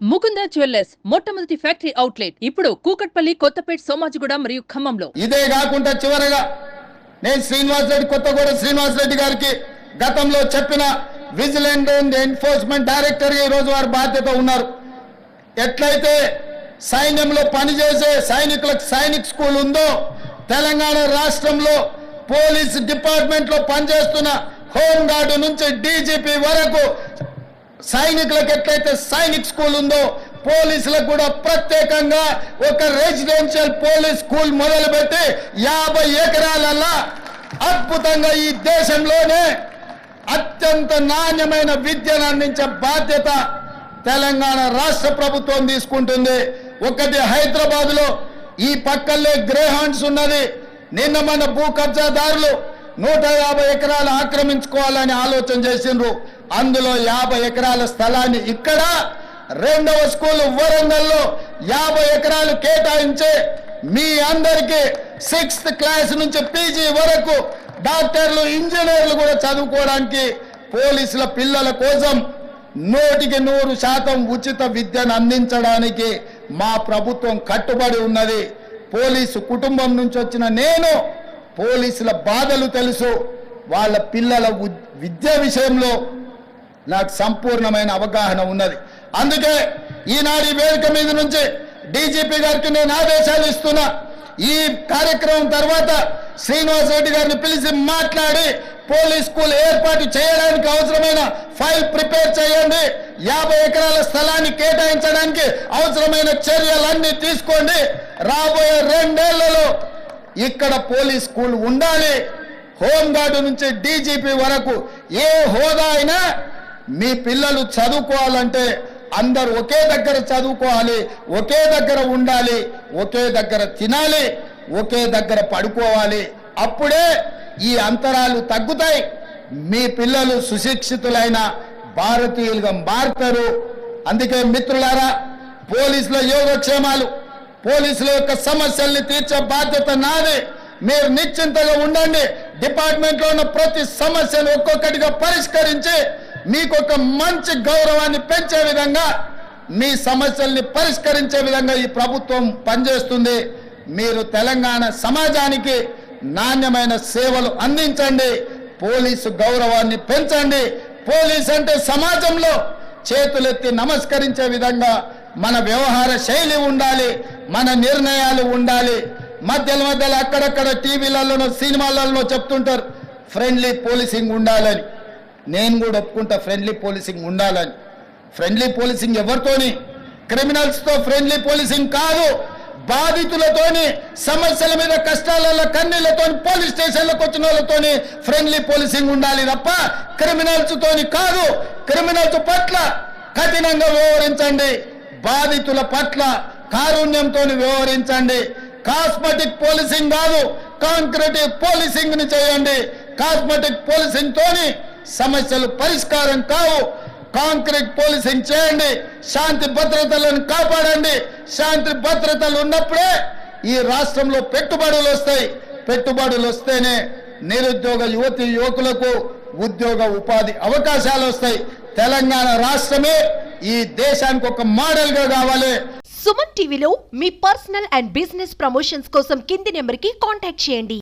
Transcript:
Mukunda jewellers మొట్టమొదటి factory outlet. ఇప్పుడు కూకట్పల్లి కొత్తపేట సోమాజిగూడ మరియు ఖమ్మంలో. ఇదే కాకుండా చివరగా నేను శ్రీనివాస్ రెడ్డి కొత్తగూడ శ్రీనివాస్ రెడ్డి గారికి గతంలో చెప్పిన విజిలెంట్ అండ్ ఎన్ఫోర్స్మెంట్ డైరెక్టర్ ఈ రోజు వారి బాధ్యత ఉన్నారు. ఎట్లయితే సైన్యంలో పనిచేసే సైనికులకు సైనిక్ స్కూల్ ఉందో తెలంగాణ రాష్ట్రంలో పోలీస్ డిపార్ట్మెంట్లో పనిచేస్తున్న హోంగార్డు నుంచి డీజీపీ వరకు సైనికులకు ఎట్లయితే సైనిక్ స్కూల్ ఉందో పోలీసులకు కూడా ప్రత్యేకంగా ఒక రెసిడెన్షియల్ పోలీస్ స్కూల్ మొదలుపెట్టి యాభై ఎకరాలల్లా అద్భుతంగా ఈ దేశంలోనే అత్యంత నాణ్యమైన విద్యను అందించే బాధ్యత తెలంగాణ రాష్ట్ర ప్రభుత్వం తీసుకుంటుంది. ఒకటి హైదరాబాద్లో ఈ పక్కల్లే గ్రేహాండ్స్ ఉన్నది. నిన్న మన భూ కబ్జాదారులు నూట యాభై ఎకరాలు ఆక్రమించుకోవాలని ఆలోచన చేసిండ్రు. అందులో యాభై ఎకరాల స్థలాన్ని ఇక్కడ రెండవ స్కూల్ వరంగల్లో యాభై ఎకరాలు కేటాయించే మీ అందరికీ సిక్స్త్ క్లాస్ నుంచి పీజీ వరకు డాక్టర్లు ఇంజనీర్లు కూడా చదువుకోవడానికి పోలీసుల పిల్లల కోసం నూటికి నూరు శాతం ఉచిత విద్యను అందించడానికి మా ప్రభుత్వం కట్టుబడి ఉన్నది. పోలీసు కుటుంబం నుంచి వచ్చిన నేను పోలీసుల బాధలు తెలుసు. వాళ్ళ పిల్లల విద్య విషయంలో నాకు సంపూర్ణమైన అవగాహన ఉన్నది. అందుకే ఈనాడు వేదిక మీద నుంచి డీజీపీ గారికి నేను ఆదేశాలు ఇస్తున్నా. ఈ కార్యక్రమం తర్వాత శ్రీనివాస్ రెడ్డి గారిని పిలిచి మాట్లాడి పోలీస్ స్కూల్ ఏర్పాటు చేయడానికి అవసరమైన ఫైల్ ప్రిపేర్ చేయండి. యాభై ఎకరాల స్థలాన్ని కేటాయించడానికి అవసరమైన చర్యలన్నీ తీసుకోండి. రాబోయే రెండేళ్ళలో ఇక్కడ పోలీస్ స్కూల్ ఉండాలి. హోంగార్డు నుంచి డీజీపీ వరకు ఏ హోదా అయినా మీ పిల్లలు చదువుకోవాలంటే అందరు ఒకే దగ్గర చదువుకోవాలి ఒకే దగ్గర ఉండాలి ఒకే దగ్గర తినాలి ఒకే దగ్గర పడుకోవాలి. అప్పుడే ఈ అంతరాలు తగ్గుతాయి. మీ పిల్లలు సుశిక్షితులైన భారతీయులుగా మారుతారు. అందుకే మిత్రులారా పోలీసుల యోగక్షేమాలు పోలీసుల యొక్క సమస్యల్ని తీర్చే బాధ్యత నాది. మీరు నిశ్చింతగా ఉండండి. డిపార్ట్మెంట్లో ఉన్న ప్రతి సమస్యను ఒక్కొక్కటిగా పరిష్కరించి మీకు ఒక మంచి గౌరవాన్ని పెంచే విధంగా మీ సమస్యల్ని పరిష్కరించే విధంగా ఈ ప్రభుత్వం పనిచేస్తుంది. మీరు తెలంగాణ సమాజానికి నాణ్యమైన సేవలు అందించండి. పోలీసు గౌరవాన్ని పెంచండి. పోలీస్ అంటే సమాజంలో చేతులెత్తి నమస్కరించే విధంగా మన వ్యవహార శైలి ఉండాలి మన నిర్ణయాలు ఉండాలి. మధ్యలో మధ్యలో అక్కడక్కడ టీవీలలోనో సినిమాలలో చెప్తుంటారు ఫ్రెండ్లీ పోలీసింగ్ ఉండాలని. నేను కూడా ఒప్పుకుంటా ఫ్రెండ్లీ పోలీసింగ్ ఉండాలని. ఫ్రెండ్లీ పోలీసింగ్ ఎవరితోని? క్రిమినల్స్తో ఫ్రెండ్లీ పోలీసింగ్ కాదు బాధితులతోని సమస్యల మీద కష్టాలలో కన్నీళ్ళతో పోలీస్ స్టేషన్లకు వచ్చిన వాళ్ళతోని ఫ్రెండ్లీ పోలీసింగ్ ఉండాలి తప్ప క్రిమినల్స్ తోని కాదు. క్రిమినల్స్ పట్ల కఠినంగా వ్యవహరించండి. బాధితుల పట్ల కారుణ్యంతో వ్యవహరించండి. కాస్మెటిక్ పోలీసింగ్ కాదు కాంక్రీట్ పోలీసింగ్ని చేయండి. కాస్మెటిక్ పోలీసింగ్ తోని సమస్యలు పరిష్కారం కావు. కాంక్రీట్ పోలీసింగ్ చేయండి శాంతి భద్రతలను కాపాడండి. శాంతి భద్రతలు ఉన్నప్పుడే ఈ రాష్ట్రంలో పెట్టుబడులు వస్తాయి. పెట్టుబడులు వస్తేనే నిరుద్యోగ యువతి యువకులకు ఉద్యోగ ఉపాధి అవకాశాలు వస్తాయి. తెలంగాణ రాష్ట్రమే ఈ దేశానికి ఒక మోడల్గా కావాలి. సుమన్ టీవీలో మీ పర్సనల్ అండ్ బిజినెస్ ప్రమోషన్స్ కోసం కింది నెంబర్కి కాంటాక్ట్ చేయండి.